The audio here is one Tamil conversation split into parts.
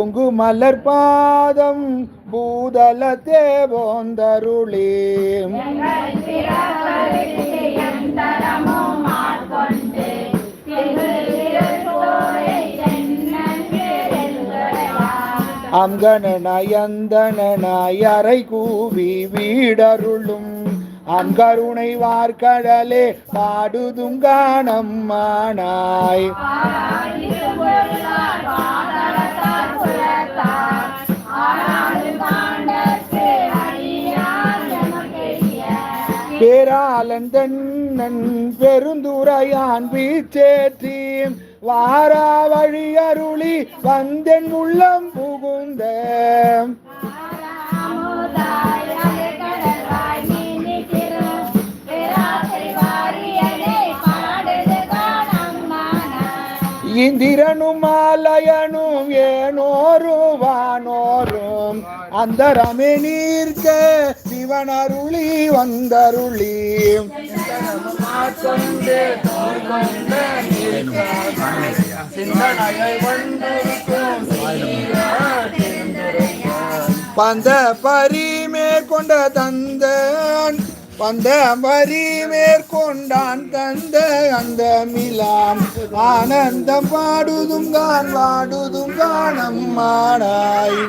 பொங்கு மலர் பாதம் பூதல தேவோந்தருளே. அங்கன அங்கனயந்தனாய் அறை கூவி வீடருளும். அங்கருணை வார்கடலே பாடுதுங்கானம்மானாய் பேராளன் தன்னன் பெருந்துரையான் வீச்சேற்றி வாரா வழி அருளி வந்தென் உள்ளம் புகுந்த இந்திரனும் ஆலயனும் ஏனோரும் வானோரும் அந்தரமே நீர்க்க சிவன் அருளி வந்தருளி பந்த பரி மேற்கொண்ட தந்தான் வந்த வரி மேற்கொண்டான் தந்த அந்த மிலாம் ஆனந்தம் பாடுதும் தான் வாடுதும் பாடுதுங்கான் வாடுதுங்கான் அம்மானாய்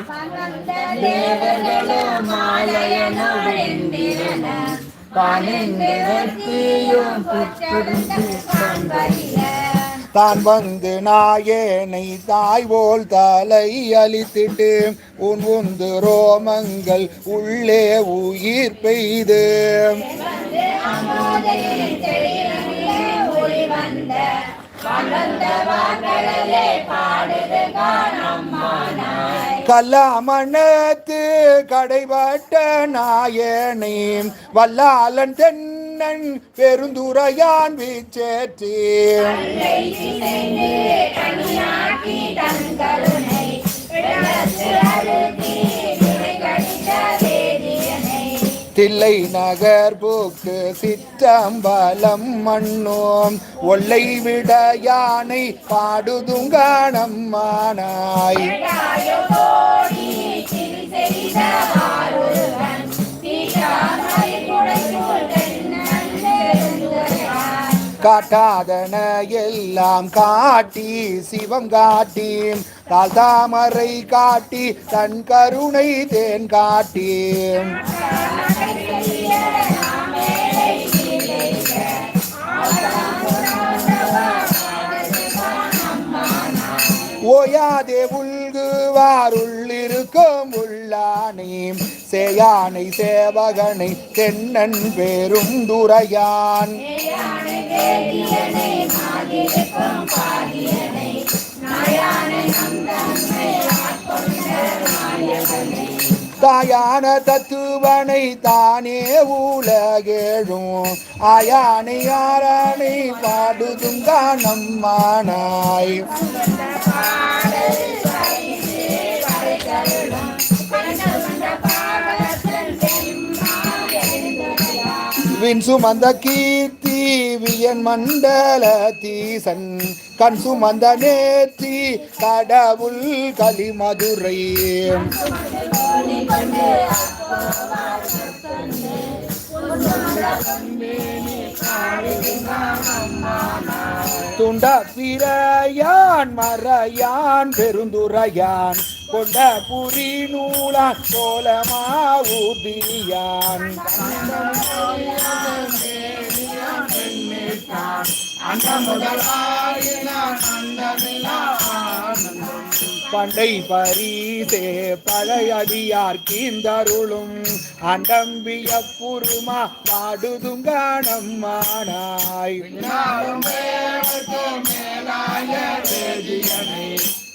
தான் வந்து நாயேனை தாய் போல் தலை அழித்திட்டு உன் உந்து ரோமங்கள் உள்ளே உயிர் பெய்து. கல்லாமணத்து கடைபட்ட நாயனை வல்லாளன் கண்ணன் பெருந்துரையான் வீச்சேற்றி. தில்லை நகர் போக்கு சிற்றம்பலம் மண்ணோம் ஒல்லை விட யானை பாடுதுங்கானம்மானாய் காட்டாதன எல்லாம் காட்டி சிவம் காட்டி தால் தாமரை காட்டி தன் கருணை தேன் காட்டி. ஓயாதே உள்குவாருள்ளிருக்கும் உள்ளானே சேயானை சேவகனை தென்னன் பேரும் துரையான். தாயான தத்துவனை தானே உலகேழும் ஆயானை ஆரானை பாடுதுங்கான் நம்மானாய். வின் சுமந்த கீர்த்தி வியன் மண்டல தீசன் கண் சுமந்த நேர்த்தி கடவுள் கலிமதுரை துண்ட பிறையான் மறையான் பெருந்துரையான் கொண்ட புரி நூலான் கோலமா ஊதியான் பண்டை பரிசே பழையடியார் கீந்தருளும். அண்டம்பிய புருமா பாடுதுங்கானம்மானாய்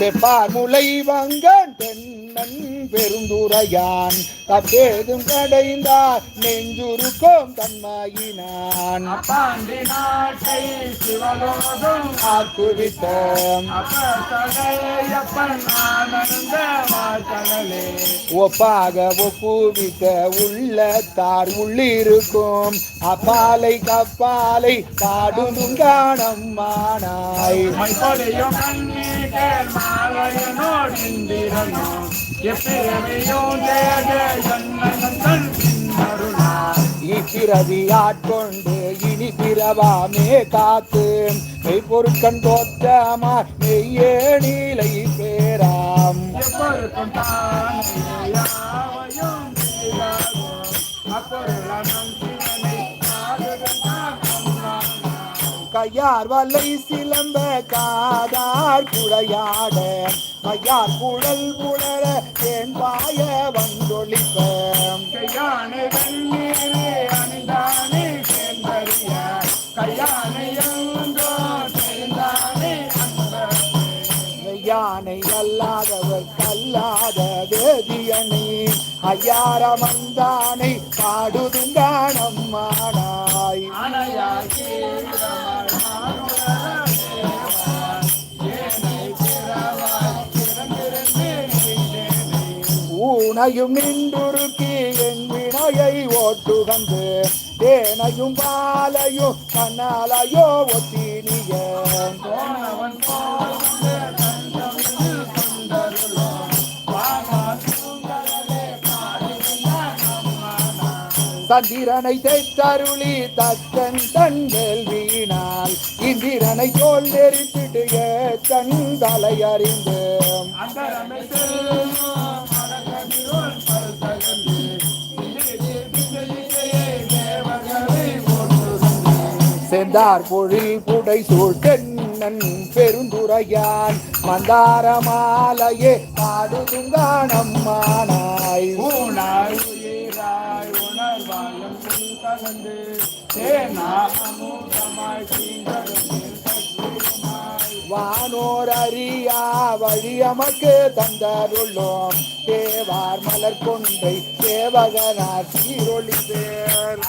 வெப்பார் முலை வங்கன் தென்னன் பெருந்துரையான் தப்பேதும் கடைந்தார் நெஞ்சுருக்கும் தன்மையினான். அப்பாண்டி நாட்டை சிவலோகம் ஆக்குவித்த அப்பன் ஆனந்த வாசலே ஒப்பாக ஒப்புவித்த உள்ளத்தார் உள்ளிருக்கும் அப்பாலை கப்பாலை பாடும் காணம்மானாய் மைப்பொழியும் கண்ணீட்டர் மாலையனோடு இனி பிறவாமே காத்து. மெய்ப்பொருட்கண் தோற்றமா மெய்யே நீலை பேராம். எப்பொருக்கும் கையார் வல்லை சிலம்ப காதார் குழையாட மையார் குழல் குழற தேன் பாய வந்தொழிப்ப கையானை வெண்ணீரே அணிந்தானே சேர்ந்தறிய கையானை யானை அல்லாதவர் கல்லாத வேதியனை ஐயார வந்தானை பாடுதுங்கானம்மானாய் அணையாக்கி ஊனையும் நின்றுருக்கி என் வினையை ஓட்டுகந்து தேனையும் பாலையும் கண்ணாலையோ ஒத்தினியன் போனவன் போல சந்திரனை தேத்தருளி தத்தன் தன் வீணால் இந்திரனை தோல் நெறித்திட்டு ஏத்தன் தலை அறிந்து செந்தார் பொழில் புடை சூழ் தென்னன் பெருந்துரையான் மந்தார மாலையே பாடுதுங்கானம்மானாய். ஊனாய் உயிராய் உணர்வாயும் கலந்து வானோர் அறியா வழியமக்கு தந்தருள்ளோம் தேவார் மலர் கொண்டை தேவகனார் சீரொளி பேர்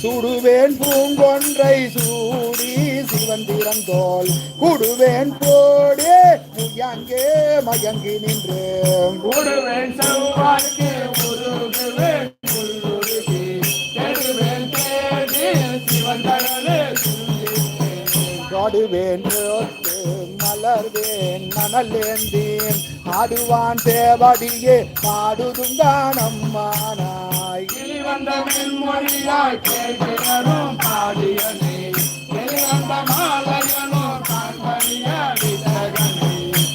சுடுவேன் பூங்கொன்றை சூடி சிவந்திரந்தோல். குடுவேன் போ முயங்கே மயங்கி நின்று. கூடுவேன் செவ்வாய்க்கு உருகுவேன் புல்லுருகி தேடுவேன் தேடி காடுவேன் ரோட்டு மலர்வேன் மணலேந்தேன். ஆடுவான் தேவடியே பாடுதுங்கானம்மானாய் கிளி வந்த மென்மொழியாய் கேட்கிறனும் பாடியனே. வந்த மாலையனும்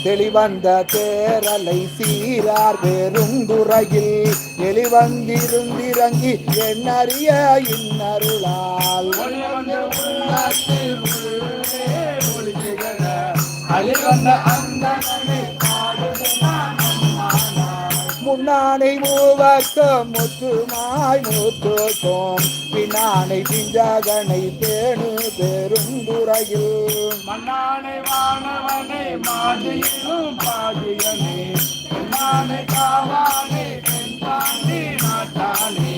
தெளிவந்த தேரலை சீரார் பெருந்துறையில் எளிவந்திருந்திறங்கி என்னறிய இன்னருளால். அழிவந்த அந்த அம்மானாய் முன்னானை மூவக்க முத்துமாய் மூத்துக்கும். பின்னானை பிஞ்சகனை பேணு பெருந்துறையில் மன்னானை வானவனை மாதியிலும் பாதியனே என்னானை காவானே தென் பாண்டி நாட்டானே.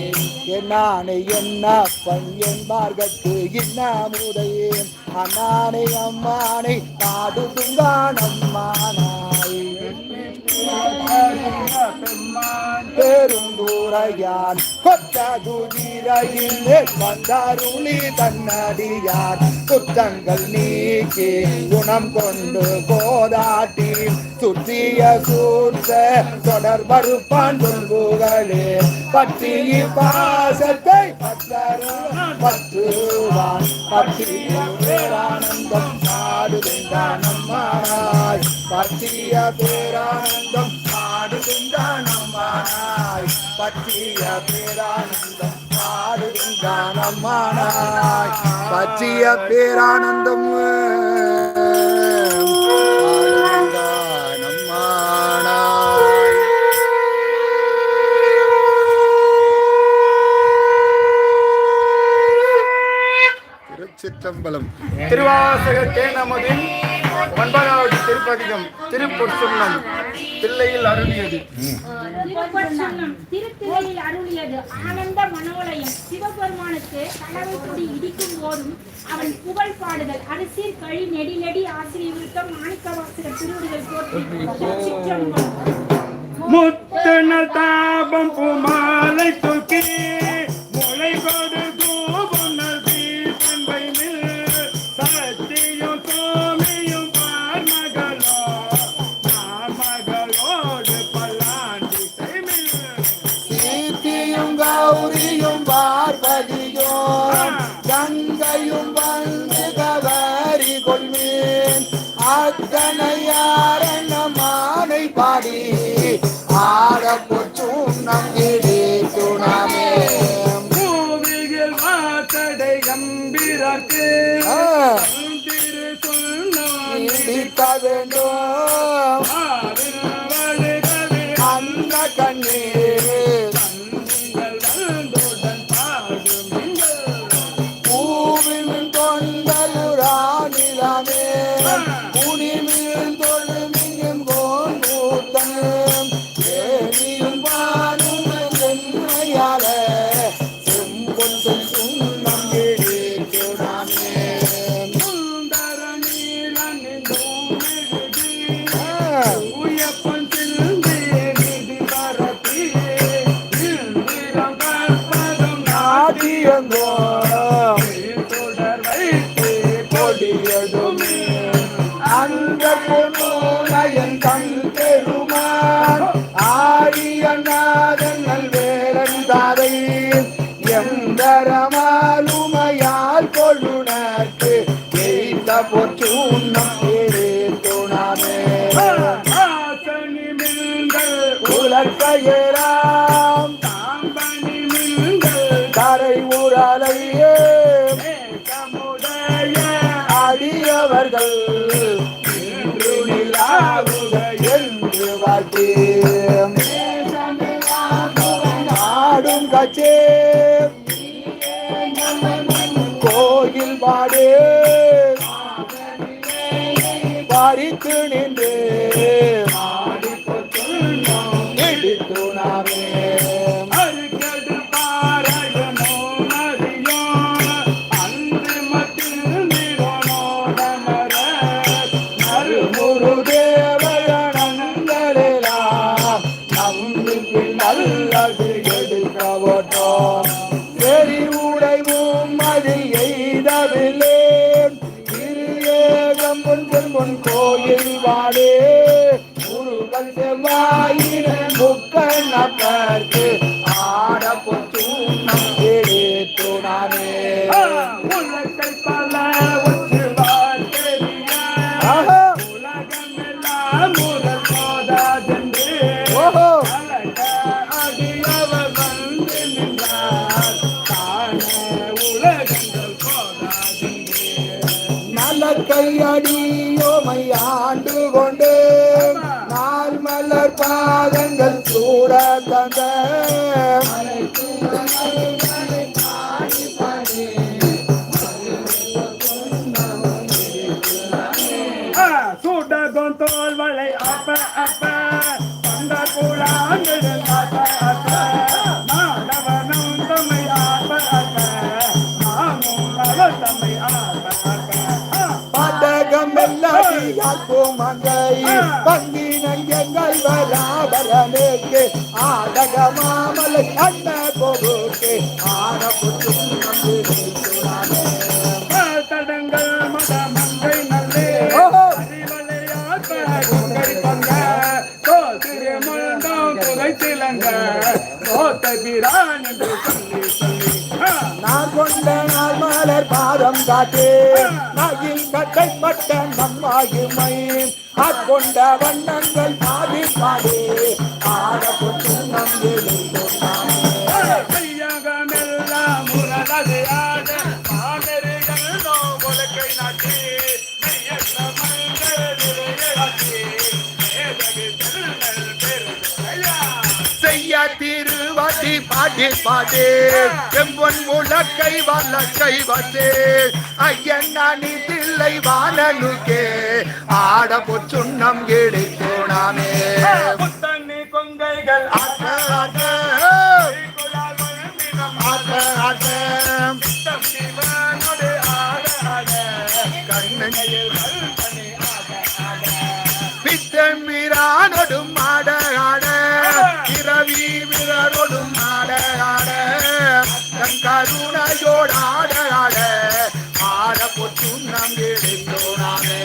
என்னானை என்ன பையன் மார்கத்து இன்னமுதையே. அண்ணானை அம்மானை பாடுதுங்கானம்மானாய் பெம்மான் பெருந்துரையான் கொத்த வந்தாருளி தன்னடியார் குற்றங்கள் நீக்கி குணம் கொண்டு போதாட்டி சுற்றிய சூழ்ந்த தொடர் மறுப்பான் துன்புகளே பற்றி பாசத்தை பற்றுவான். பற்றிய பேரானந்தம் பாடுகின்றானம்மானாய். பற்றிய பேரானந்தம் பாடுகின்றானம்மானாய். பற்றிய பேரானந்தம் பாடுகின்றானம்மானாய். பற்றிய பேரானந்தம் திருச்சிற்றம்பலம் திருவாசக தேனமதின் ஒன்பதாவது திருப்பதிகம் திருப்பொற்சுண்ணம் தில்லையில் அருளியது. திருத்திரையில் அருளியது. ஆனந்த மனோலயம். சிவபெருமானுக்கு கடவுள் கொடி இடிக்கும் போதும் அவன் புகழ் பாடுதல். அரிசீர் கழி நெடி நெடி ஆசிரியர் விருத்தம் மாணிக்கவாசகர் திருவடிகள் போற்றி திருச்சிற்றம்பலம். முத்தன தாபம் புமாலை தூக்கி முளை கொடு நம் துணாமே பூமியில் வாத்தடை கம்பீரக்கு திரு சொன்னான் வேண்டும் Ooh. கரை ஊரலையே அடியவர்கள் என்று வாட்டி நாடும் கச்சே நலக்கையடியோமை ஆண்டு கொண்டு நாள் மலர் பாதங்கள் சூட தந்த எல்லாத்தியால் பூமங்கை பங்கினங்கள் வராபரனுக்கு ஆடக மாமலை அண்ண கோபுக்கு ஆட புற்றும் தடங்கள் மத மங்கை நல்லே. கொங்கை பங்க திலங்க. பிரான் என்று சொல்லி சொல்லி. ஆ. நான் கொண்ட நாள் மலர் பாதம் காட்டு கட்டைப்பட்ட நம்மாயுமை அக்கொண்ட வண்ணங்கள் பாடி பாடி ஆட பொட்டு நம்பிலை திருவாட்டி பாட்டி பாட்டே செம்பொன் முழக்கை வல்லக்கை வந்தே ஐயன் நானி தில்லை வானனுக்கே. ஆட பொச்சுண்ணம் எடுத்தோனாமே. முத்தண்ணி கொங்கைகள் ஆட்ட காதி ஆட கடுமின் நம் எழுந்தோனாமே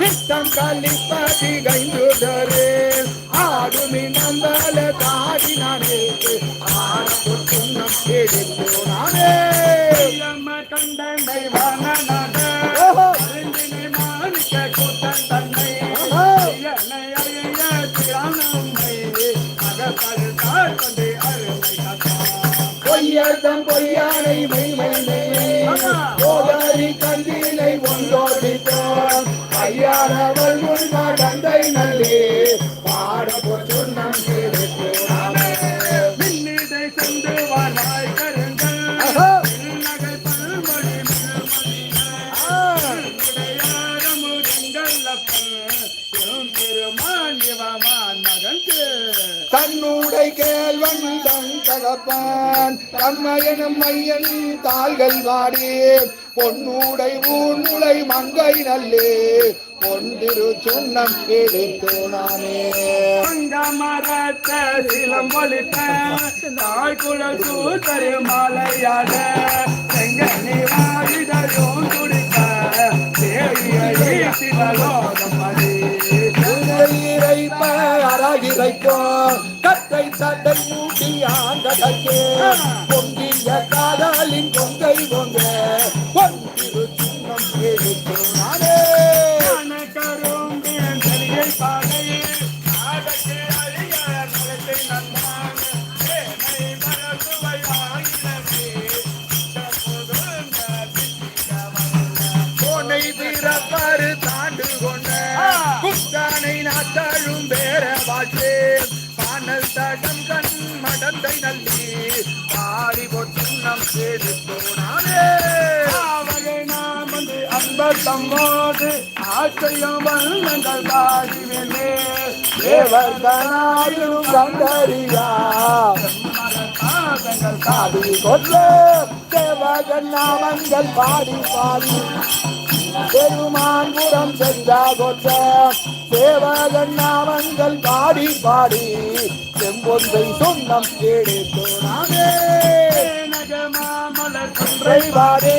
சித்தம் கலிப்பதி கைந்துடரு ஆடுமி நம்பல தாடினானே தகப்பான் தம்மையனும் மையன் தாள்கள் வாடி பொன்னுடை ஊனுடை மங்கை நல்லே பொன்திரு சொன்னம் எடுத்தோனாமே தாய்குழல் சூத்தரு மாலையாட செங்கனி வாயிடும் துடிக்க தேவியை சிவலோகம் அடி இறைப்ப அழகிரைக்கோ கத்தை சட்டை மூட்டி ஆங்கடக்கே பொங்கிய காதலின் பொங்கை பொங்க. பொற்றுண்ணம் அன்ப தம்மோடு ஆச்சரியம் வண்ணங்கள் பாடிவேனே தேவர்தனாயும் கண்டறியா. பாதங்கள் பாடி கொல்ல தேவகன் நாமங்கள் பாடி பாடி. பெருமான் புறம் சென்றா கொற்ற. தேவகன் நாமங்கள் பாடி பாடி. செம்பொந்தை சொன்னம் கேடு நகமாமலர் ஒன்றை பாடே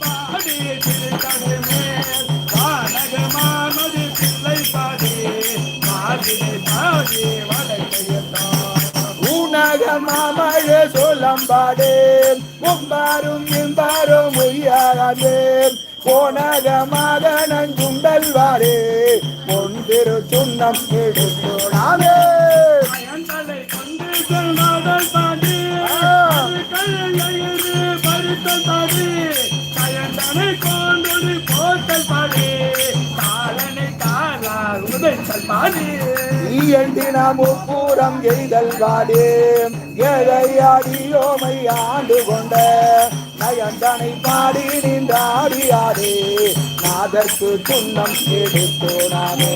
பாடி. திருக்கடை சொல்லம்பாடே மும்பாரும் இம்பாரும் உய்யாதே போனக மகனன் சுண்ணம் எடுத்தோனாமே ஈயண்டின முப்பூரம் எய்தல் வாடே. ஏழையாடியோமை ஆண்டு கொண்ட நயந்தனை பாடி நின்றாடி ஆடே நாதற்கு சுண்ணம் எடுத்தோனாமே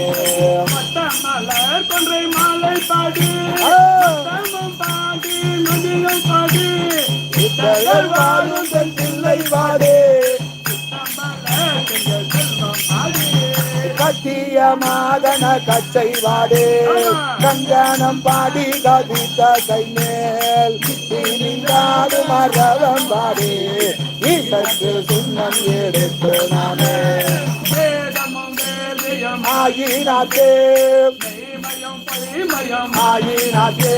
மலர் கொன்றை மாலை பாடி பாடி நதிகள் பாடி வாழும் பிள்ளை வாடே. மலர் பாடி. மாதன கச்சை வாடே. கங்கணம் பாடி கவித்த கை மேல் நீங்காது மரவம் வாடே. இதற்கு சுண்ணம் எடுத்து நானே. ஆயினாத்தே. ஆயினாத்தே.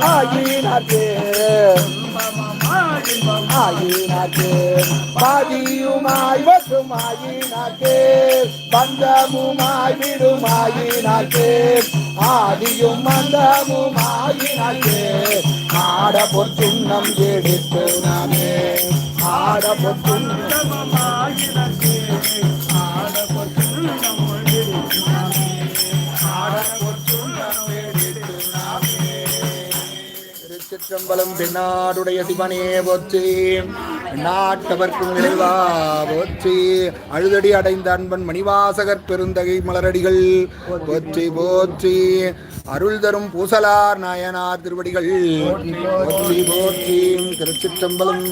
ஆயினாத்தே. ஆயினாக்கு பாதியுமாய் வசுமாயினாக்கு பந்தமுமாய் விடுமாயினாக்கு ஆதியும் மந்தமுமாயினாக்கு ஆட பொற்றுண்ணம் எடுத்து நாமே ஆட பொற்றுண்ணம் தமமாயினக்கு திருச்சிற்றம்பலம் பெண்ணாடுடைய சிவனே போற்றி. நாட்டவர்க்கும் நிறைவா போற்றி. அழுதடி அடைந்த அன்பன் மணிவாசகர் பெருந்தகை மலரடிகள் போற்றி போற்றி. அருள் தரும் பூசலார் நாயனார் திருவடிகள் போற்றி போற்றி. திருச்சிற்றம்பலம்